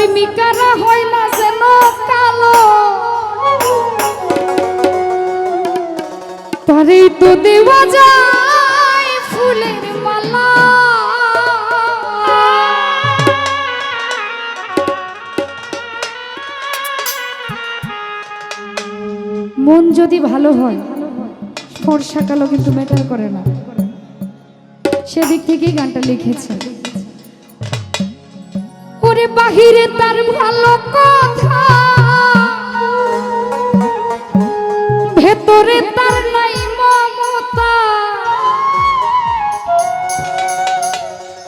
প্রেমিকারা হয় না যেন কালো। তো দেওয়া যায় ফুলের মালা। মন যদি ভালো হয়, ফর্সা কালো কিন্তু ম্যাটার করে না। সেদিক থেকেই গানটা লিখেছে। ওরে বাহিরে তার ভালো কথা। ভেতরে তার নাই মমতা।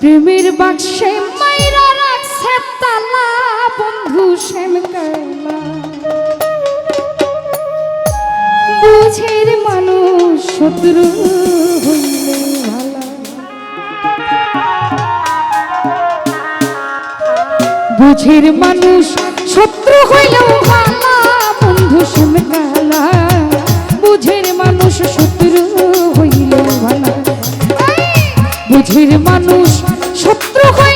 প্রেমের বাক্সে মাইরা রাখছে তালা, বন্ধু শ্যাম কালা বুঝের মানুষ শত্রু হইলে ভালা বুঝির মানুষ, শত্রু হইলেও ভালা বন্ধু শুনে কালা বুঝির মানুষ, শত্রু হইলেও ভালা বুঝির মানুষ, শত্রু হইলেও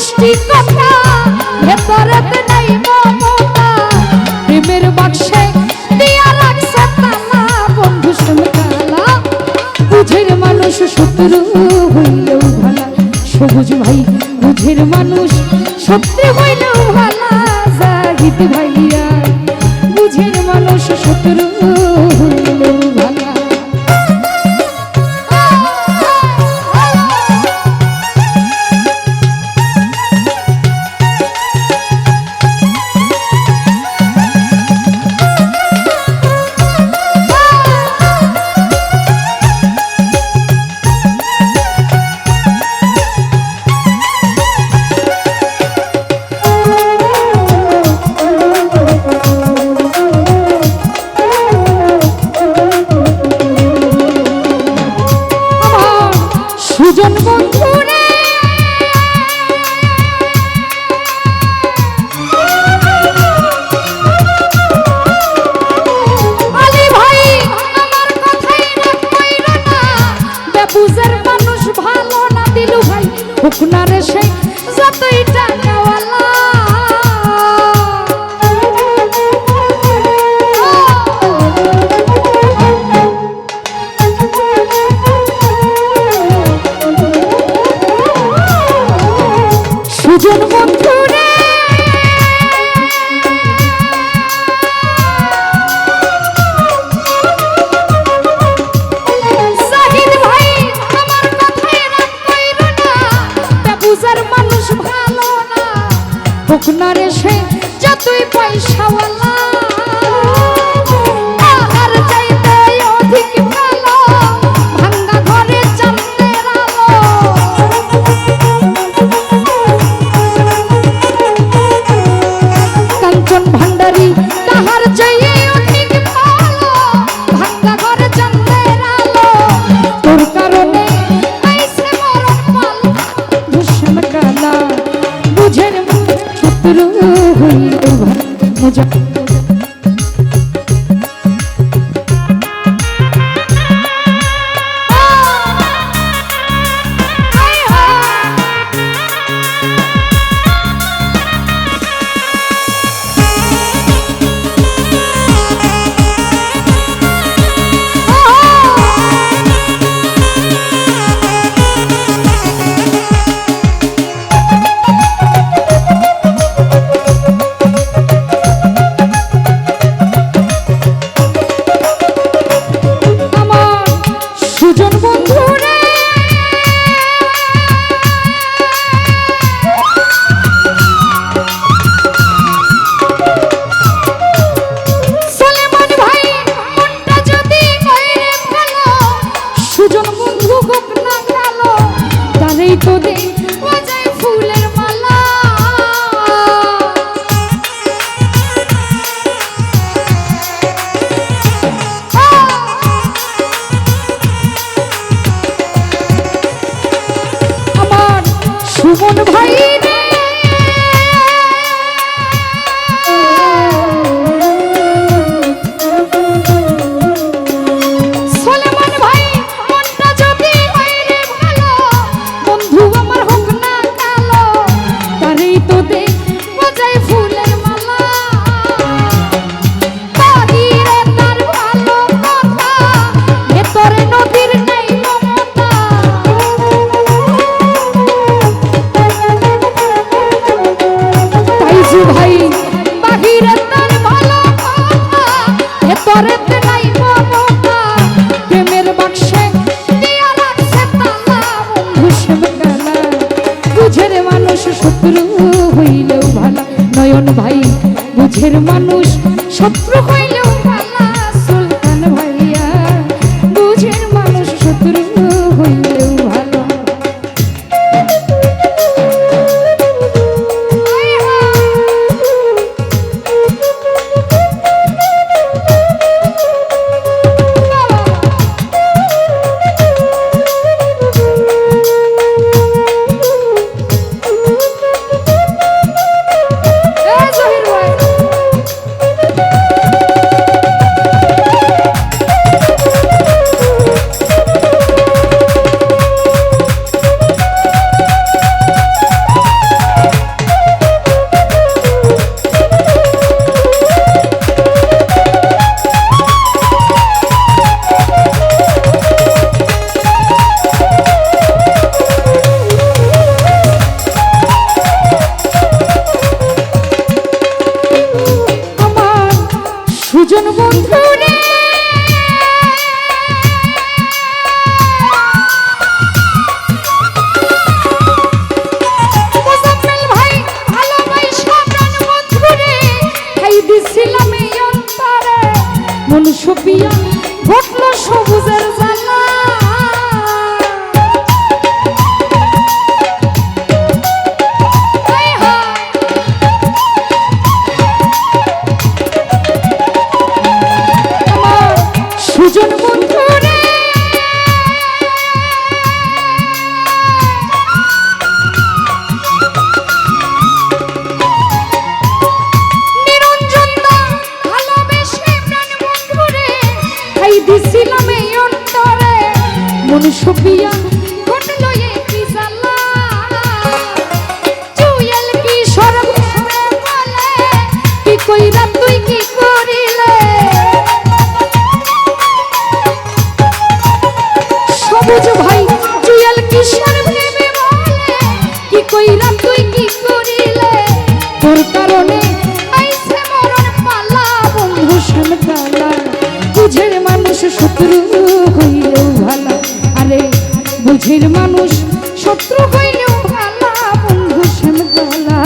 মিষ্টি কথা, ভেতরেতে নাই মমতা। প্রেমের বাক্সে দিয়া তালা, বন্ধু বুঝের মানুষ শত্রু হইলেও ভালা। সবুজ ভাই, বুঝের মানুষ শত্রু হইলেও হুকনারে সে বুকনারে সে যতই পয়সাওয়ালা শত্রু হয়ে মনুষ্য সুপিয়া বটল সব মানুষ শত্রু হইলেও ভালা। আরে, বুঝের মানুষ শত্রু হইলেও ভালা, বন্ধু শ্যামতলা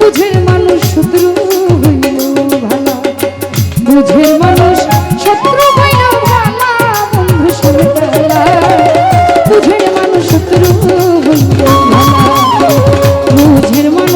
বুঝের মানুষ শত্রু হইলেও ভালা। বুঝের মানুষ শত্রু হইলেও ভালা, বন্ধু শ্যামতলা বুঝের মানুষ শত্রু হইলেও ভালা। বুঝের মানুষ